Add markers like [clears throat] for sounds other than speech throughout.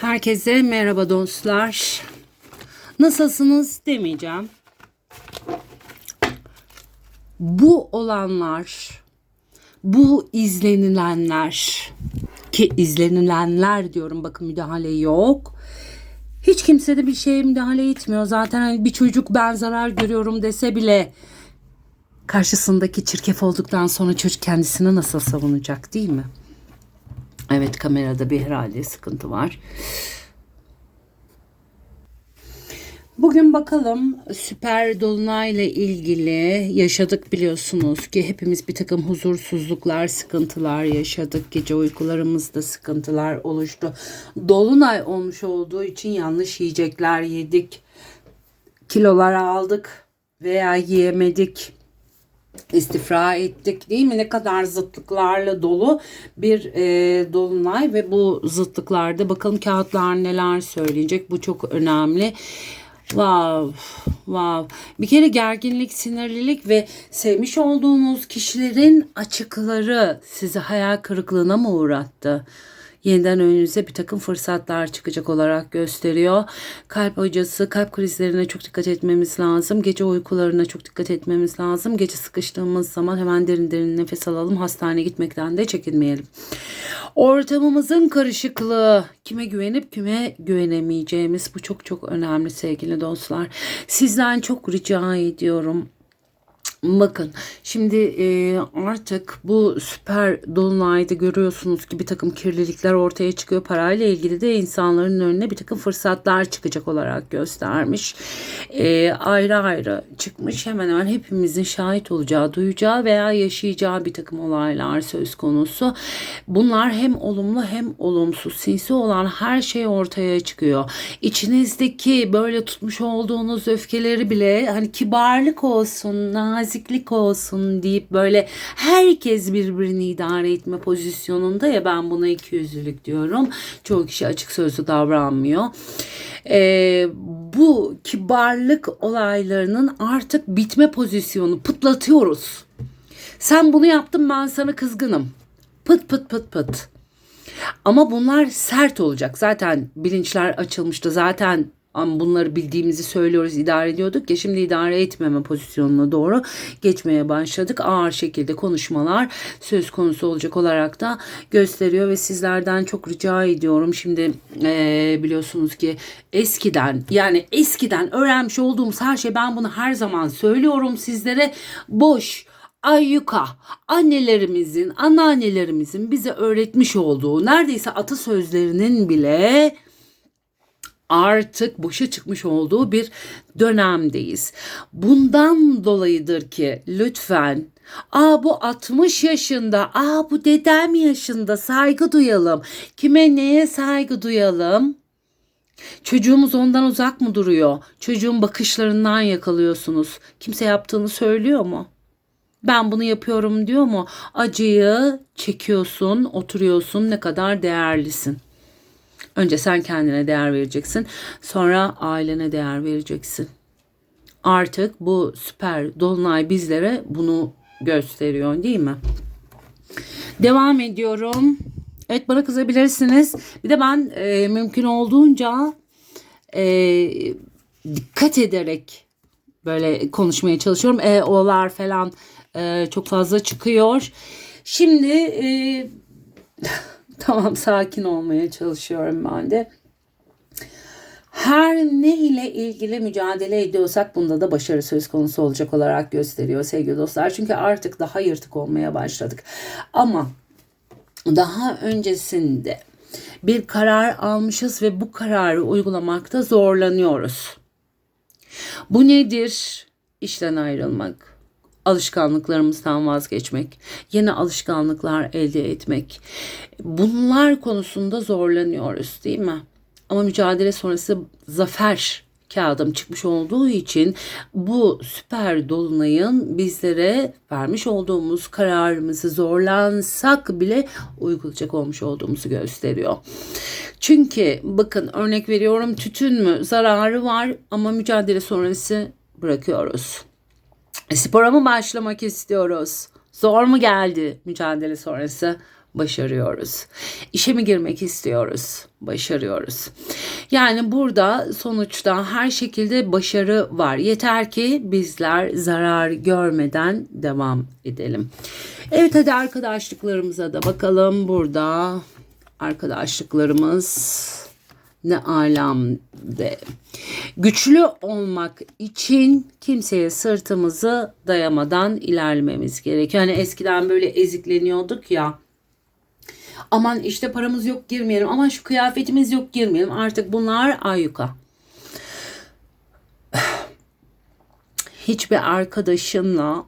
Herkese merhaba dostlar. Nasılsınız demeyeceğim. Bu olanlar, bu izlenilenler ki izlenilenler diyorum bakın müdahale yok. Hiç kimse de bir şeye müdahale etmiyor. Zaten hani bir çocuk ben zarar görüyorum dese bile karşısındaki çirkef olduktan sonra çocuk kendisini nasıl savunacak değil mi? Evet kamerada bir herhalde sıkıntı var. Bugün bakalım süper dolunay ile ilgili yaşadık biliyorsunuz ki hepimiz bir takım huzursuzluklar, sıkıntılar yaşadık. Gece uykularımızda sıkıntılar oluştu. Dolunay olmuş olduğu için yanlış yiyecekler yedik. Kilolar aldık veya yiyemedik istifra ettik değil mi? Ne kadar zıtlıklarla dolu bir e, dolunay ve bu zıtlıklarda bakalım kağıtlar neler söyleyecek. Bu çok önemli. Wow, wow. Bir kere gerginlik, sinirlilik ve sevmiş olduğunuz kişilerin açıkları sizi hayal kırıklığına mı uğrattı? Yeniden önünüze bir takım fırsatlar çıkacak olarak gösteriyor. Kalp acısı, kalp krizlerine çok dikkat etmemiz lazım. Gece uykularına çok dikkat etmemiz lazım. Gece sıkıştığımız zaman hemen derin derin nefes alalım. Hastaneye gitmekten de çekinmeyelim. Ortamımızın karışıklığı, kime güvenip kime güvenemeyeceğimiz bu çok çok önemli sevgili dostlar. Sizden çok rica ediyorum Bakın şimdi e, artık bu süper dolunayda görüyorsunuz ki bir takım kirlilikler ortaya çıkıyor. Parayla ilgili de insanların önüne bir takım fırsatlar çıkacak olarak göstermiş. E, ayrı ayrı çıkmış hemen hemen hepimizin şahit olacağı, duyacağı veya yaşayacağı bir takım olaylar söz konusu. Bunlar hem olumlu hem olumsuz. Sinsi olan her şey ortaya çıkıyor. İçinizdeki böyle tutmuş olduğunuz öfkeleri bile hani kibarlık olsun, nazik naziklik olsun deyip böyle herkes birbirini idare etme pozisyonunda ya ben buna ikiyüzlülük diyorum. Çoğu kişi açık sözlü davranmıyor. Ee, bu kibarlık olaylarının artık bitme pozisyonu pıtlatıyoruz. Sen bunu yaptın ben sana kızgınım. Pıt pıt pıt pıt. Ama bunlar sert olacak. Zaten bilinçler açılmıştı. Zaten ama bunları bildiğimizi söylüyoruz, idare ediyorduk ya şimdi idare etmeme pozisyonuna doğru geçmeye başladık. Ağır şekilde konuşmalar söz konusu olacak olarak da gösteriyor ve sizlerden çok rica ediyorum. Şimdi ee, biliyorsunuz ki eskiden yani eskiden öğrenmiş olduğumuz her şey ben bunu her zaman söylüyorum sizlere boş ayyuka annelerimizin, anneannelerimizin bize öğretmiş olduğu neredeyse atasözlerinin bile artık boşa çıkmış olduğu bir dönemdeyiz. Bundan dolayıdır ki lütfen Aa bu 60 yaşında, aa bu dedem yaşında saygı duyalım. Kime neye saygı duyalım? Çocuğumuz ondan uzak mı duruyor? Çocuğun bakışlarından yakalıyorsunuz. Kimse yaptığını söylüyor mu? Ben bunu yapıyorum diyor mu? Acıyı çekiyorsun, oturuyorsun, ne kadar değerlisin. Önce sen kendine değer vereceksin. Sonra ailene değer vereceksin. Artık bu süper dolunay bizlere bunu gösteriyor değil mi? Devam ediyorum. Evet bana kızabilirsiniz. Bir de ben e, mümkün olduğunca e, dikkat ederek böyle konuşmaya çalışıyorum. E, olar falan e, çok fazla çıkıyor. Şimdi e, [laughs] [laughs] Tamam sakin olmaya çalışıyorum ben de. Her ne ile ilgili mücadele ediyorsak bunda da başarı söz konusu olacak olarak gösteriyor sevgili dostlar. Çünkü artık daha yırtık olmaya başladık. Ama daha öncesinde bir karar almışız ve bu kararı uygulamakta zorlanıyoruz. Bu nedir? İşten ayrılmak, alışkanlıklarımızdan vazgeçmek, yeni alışkanlıklar elde etmek. Bunlar konusunda zorlanıyoruz değil mi? Ama mücadele sonrası zafer kağıdım çıkmış olduğu için bu süper dolunayın bizlere vermiş olduğumuz kararımızı zorlansak bile uygulayacak olmuş olduğumuzu gösteriyor. Çünkü bakın örnek veriyorum tütün mü zararı var ama mücadele sonrası bırakıyoruz. Spora mı başlamak istiyoruz? Zor mu geldi mücadele sonrası? Başarıyoruz. İşe mi girmek istiyoruz? Başarıyoruz. Yani burada sonuçta her şekilde başarı var. Yeter ki bizler zarar görmeden devam edelim. Evet hadi arkadaşlıklarımıza da bakalım. Burada arkadaşlıklarımız ne alemde. Güçlü olmak için kimseye sırtımızı dayamadan ilerlememiz gerekiyor. Yani eskiden böyle ezikleniyorduk ya. Aman işte paramız yok girmeyelim. Aman şu kıyafetimiz yok girmeyelim. Artık bunlar ayyuka. Hiçbir arkadaşınla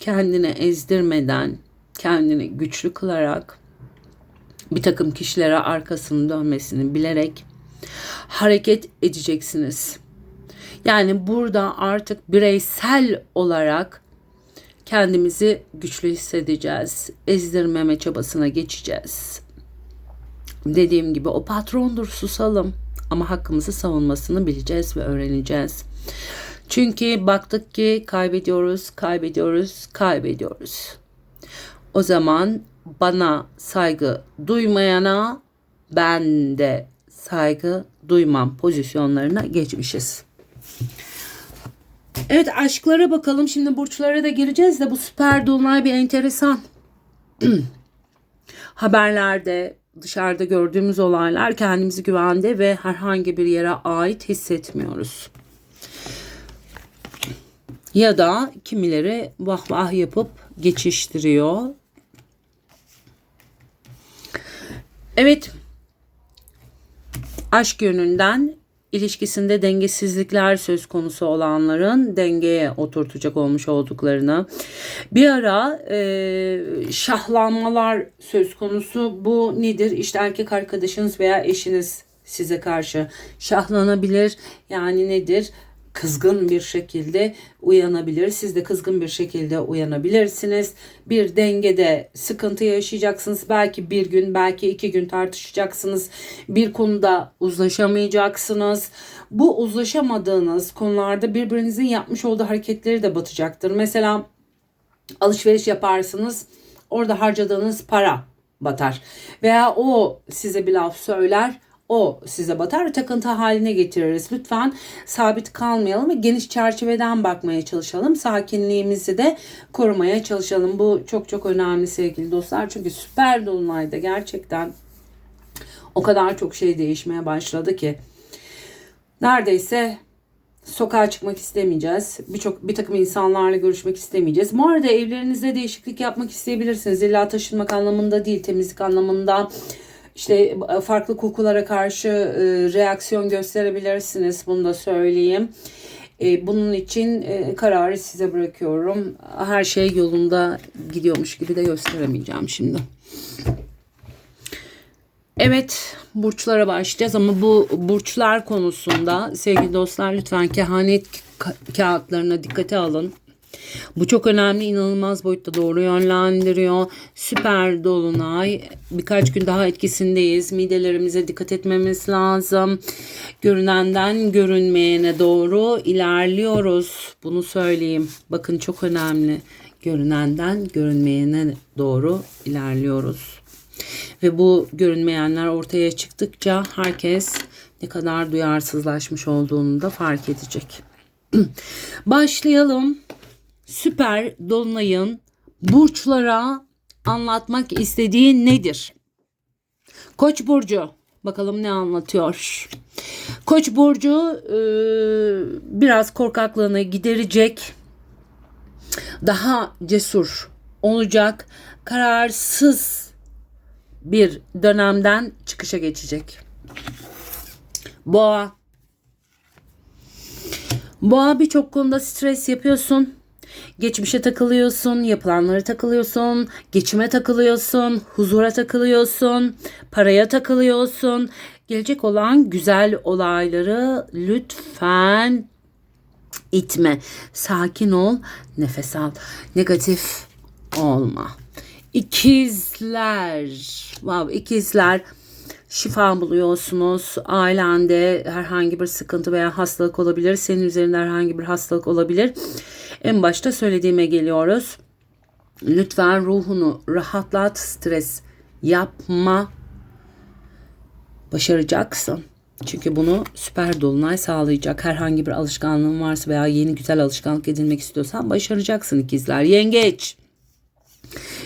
kendini ezdirmeden, kendini güçlü kılarak bir takım kişilere arkasını dönmesini bilerek hareket edeceksiniz. Yani burada artık bireysel olarak kendimizi güçlü hissedeceğiz. Ezdirmeme çabasına geçeceğiz. Dediğim gibi o patrondur susalım ama hakkımızı savunmasını bileceğiz ve öğreneceğiz. Çünkü baktık ki kaybediyoruz, kaybediyoruz, kaybediyoruz. O zaman bana saygı duymayana ben de saygı duymam pozisyonlarına geçmişiz. Evet aşklara bakalım. Şimdi burçlara da gireceğiz de bu süper dolunay bir enteresan. [clears throat] Haberlerde dışarıda gördüğümüz olaylar kendimizi güvende ve herhangi bir yere ait hissetmiyoruz. Ya da kimileri vah vah yapıp geçiştiriyor. Evet. Aşk yönünden ilişkisinde dengesizlikler söz konusu olanların dengeye oturtacak olmuş olduklarını. Bir ara e, şahlanmalar söz konusu. Bu nedir? İşte erkek arkadaşınız veya eşiniz size karşı şahlanabilir. Yani nedir kızgın bir şekilde uyanabilir. Siz de kızgın bir şekilde uyanabilirsiniz. Bir dengede sıkıntı yaşayacaksınız. Belki bir gün, belki iki gün tartışacaksınız. Bir konuda uzlaşamayacaksınız. Bu uzlaşamadığınız konularda birbirinizin yapmış olduğu hareketleri de batacaktır. Mesela alışveriş yaparsınız. Orada harcadığınız para batar. Veya o size bir laf söyler o size batar takıntı haline getiririz. Lütfen sabit kalmayalım ve geniş çerçeveden bakmaya çalışalım. Sakinliğimizi de korumaya çalışalım. Bu çok çok önemli sevgili dostlar. Çünkü süper dolunayda gerçekten o kadar çok şey değişmeye başladı ki neredeyse sokağa çıkmak istemeyeceğiz. Birçok bir takım insanlarla görüşmek istemeyeceğiz. Bu arada evlerinizde değişiklik yapmak isteyebilirsiniz. İlla taşınmak anlamında değil, temizlik anlamında işte farklı kokulara karşı e, reaksiyon gösterebilirsiniz. Bunu da söyleyeyim. E, bunun için e, kararı size bırakıyorum. Her şey yolunda gidiyormuş gibi de gösteremeyeceğim şimdi. Evet burçlara başlayacağız ama bu burçlar konusunda sevgili dostlar lütfen kehanet kağıtlarına dikkate alın. Bu çok önemli, inanılmaz boyutta doğru yönlendiriyor. Süper dolunay. Birkaç gün daha etkisindeyiz. Midelerimize dikkat etmemiz lazım. Görünenden görünmeyene doğru ilerliyoruz. Bunu söyleyeyim. Bakın çok önemli. Görünenden görünmeyene doğru ilerliyoruz. Ve bu görünmeyenler ortaya çıktıkça herkes ne kadar duyarsızlaşmış olduğunu da fark edecek. [clears throat] Başlayalım süper dolunayın burçlara anlatmak istediği nedir? Koç burcu bakalım ne anlatıyor. Koç burcu e, biraz korkaklığını giderecek. Daha cesur olacak. Kararsız bir dönemden çıkışa geçecek. Boğa Boğa birçok konuda stres yapıyorsun. Geçmişe takılıyorsun, yapılanlara takılıyorsun, geçime takılıyorsun, huzura takılıyorsun, paraya takılıyorsun. Gelecek olan güzel olayları lütfen itme. Sakin ol, nefes al. Negatif olma. İkizler. Wow, ikizler şifa buluyorsunuz. Ailende herhangi bir sıkıntı veya hastalık olabilir. Senin üzerinde herhangi bir hastalık olabilir. En başta söylediğime geliyoruz. Lütfen ruhunu rahatlat, stres yapma. Başaracaksın. Çünkü bunu süper dolunay sağlayacak. Herhangi bir alışkanlığın varsa veya yeni güzel alışkanlık edinmek istiyorsan başaracaksın ikizler. Yengeç.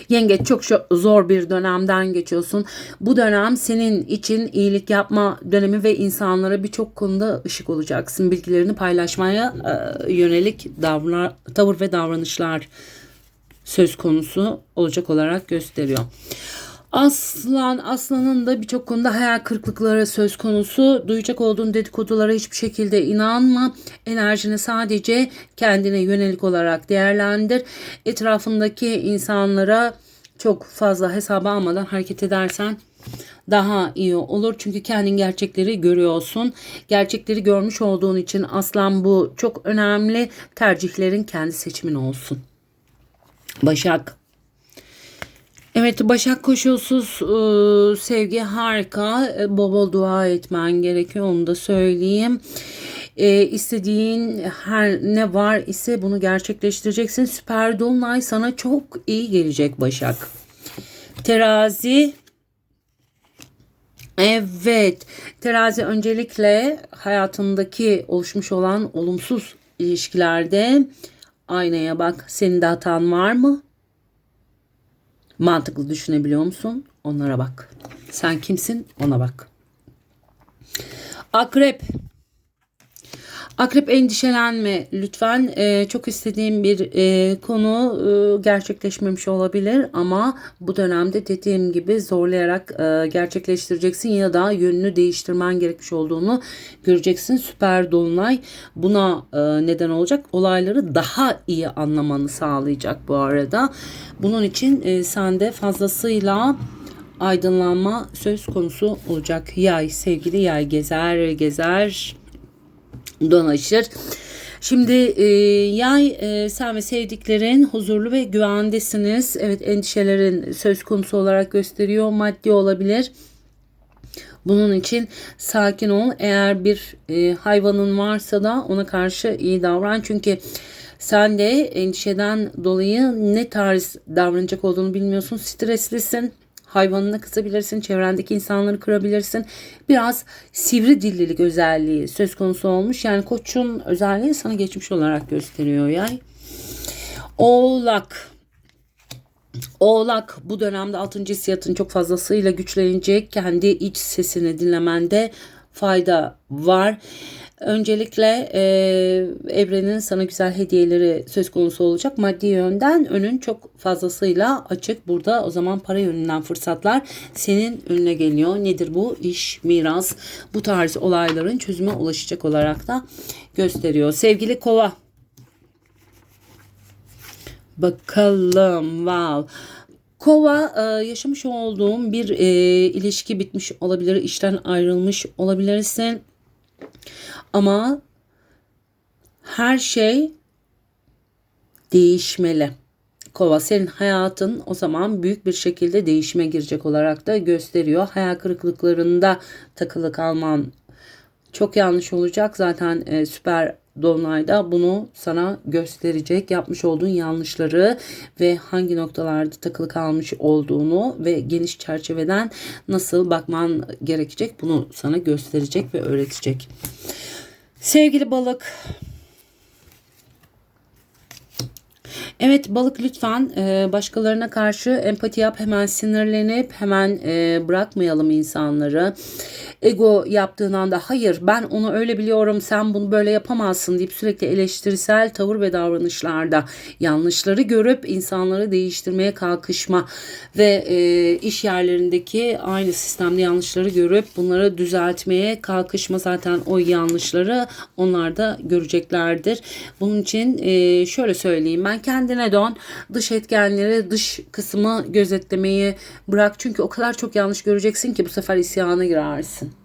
Yengeç çok zor bir dönemden geçiyorsun. Bu dönem senin için iyilik yapma dönemi ve insanlara birçok konuda ışık olacaksın. Bilgilerini paylaşmaya e, yönelik davran tavır ve davranışlar söz konusu olacak olarak gösteriyor. Aslan, aslanın da birçok konuda hayal kırıklıkları söz konusu. Duyacak olduğun dedikodulara hiçbir şekilde inanma. Enerjini sadece kendine yönelik olarak değerlendir. Etrafındaki insanlara çok fazla hesaba almadan hareket edersen daha iyi olur. Çünkü kendin gerçekleri görüyorsun. Gerçekleri görmüş olduğun için aslan bu çok önemli. Tercihlerin kendi seçimin olsun. Başak. Evet Başak koşulsuz e, sevgi harika. E, bol bol dua etmen gerekiyor onu da söyleyeyim. E, istediğin her ne var ise bunu gerçekleştireceksin. Süper Dolunay sana çok iyi gelecek Başak. Terazi. Evet. Terazi öncelikle hayatındaki oluşmuş olan olumsuz ilişkilerde aynaya bak. Senin de hatan var mı? Mantıklı düşünebiliyor musun? Onlara bak. Sen kimsin? Ona bak. Akrep. Akrep endişelenme lütfen. Ee, çok istediğim bir e, konu e, gerçekleşmemiş olabilir ama bu dönemde dediğim gibi zorlayarak e, gerçekleştireceksin ya da yönünü değiştirmen gerekmiş olduğunu göreceksin. Süper dolunay buna e, neden olacak. Olayları daha iyi anlamanı sağlayacak bu arada. Bunun için e, sende fazlasıyla aydınlanma söz konusu olacak. Yay sevgili yay gezer gezer dolaşır. Şimdi e, yay e, sen ve sevdiklerin huzurlu ve güvendesiniz. Evet endişelerin söz konusu olarak gösteriyor. Maddi olabilir. Bunun için sakin ol. Eğer bir e, hayvanın varsa da ona karşı iyi davran. Çünkü sen de endişeden dolayı ne tarz davranacak olduğunu bilmiyorsun. Streslisin hayvanına kızabilirsin, çevrendeki insanları kırabilirsin. Biraz sivri dillilik özelliği söz konusu olmuş. Yani koçun özelliği sana geçmiş olarak gösteriyor yay. Oğlak. Oğlak bu dönemde 6. hissiyatın çok fazlasıyla güçlenecek. Kendi iç sesini dinlemende fayda var. Öncelikle e, evrenin sana güzel hediyeleri söz konusu olacak. Maddi yönden önün çok fazlasıyla açık. Burada o zaman para yönünden fırsatlar senin önüne geliyor. Nedir bu? İş, miras, bu tarz olayların çözüme ulaşacak olarak da gösteriyor. Sevgili kova. Bakalım. Wow. Kova e, yaşamış olduğum bir e, ilişki bitmiş olabilir, işten ayrılmış olabilirsin. Ama her şey değişmeli. Kova senin hayatın o zaman büyük bir şekilde değişime girecek olarak da gösteriyor. Hayal kırıklıklarında takılı kalman çok yanlış olacak. Zaten e, süper Dolunay'da bunu sana gösterecek. Yapmış olduğun yanlışları ve hangi noktalarda takılı kalmış olduğunu ve geniş çerçeveden nasıl bakman gerekecek bunu sana gösterecek ve öğretecek. Sevgili balık Evet balık lütfen e, başkalarına karşı empati yap hemen sinirlenip hemen e, bırakmayalım insanları. Ego yaptığın anda hayır ben onu öyle biliyorum sen bunu böyle yapamazsın deyip sürekli eleştirisel tavır ve davranışlarda yanlışları görüp insanları değiştirmeye kalkışma ve e, iş yerlerindeki aynı sistemde yanlışları görüp bunları düzeltmeye kalkışma zaten o yanlışları onlar da göreceklerdir. Bunun için e, şöyle söyleyeyim ben kendine dön dış etkenleri dış kısmı gözetlemeyi bırak çünkü o kadar çok yanlış göreceksin ki bu sefer isyana girersin.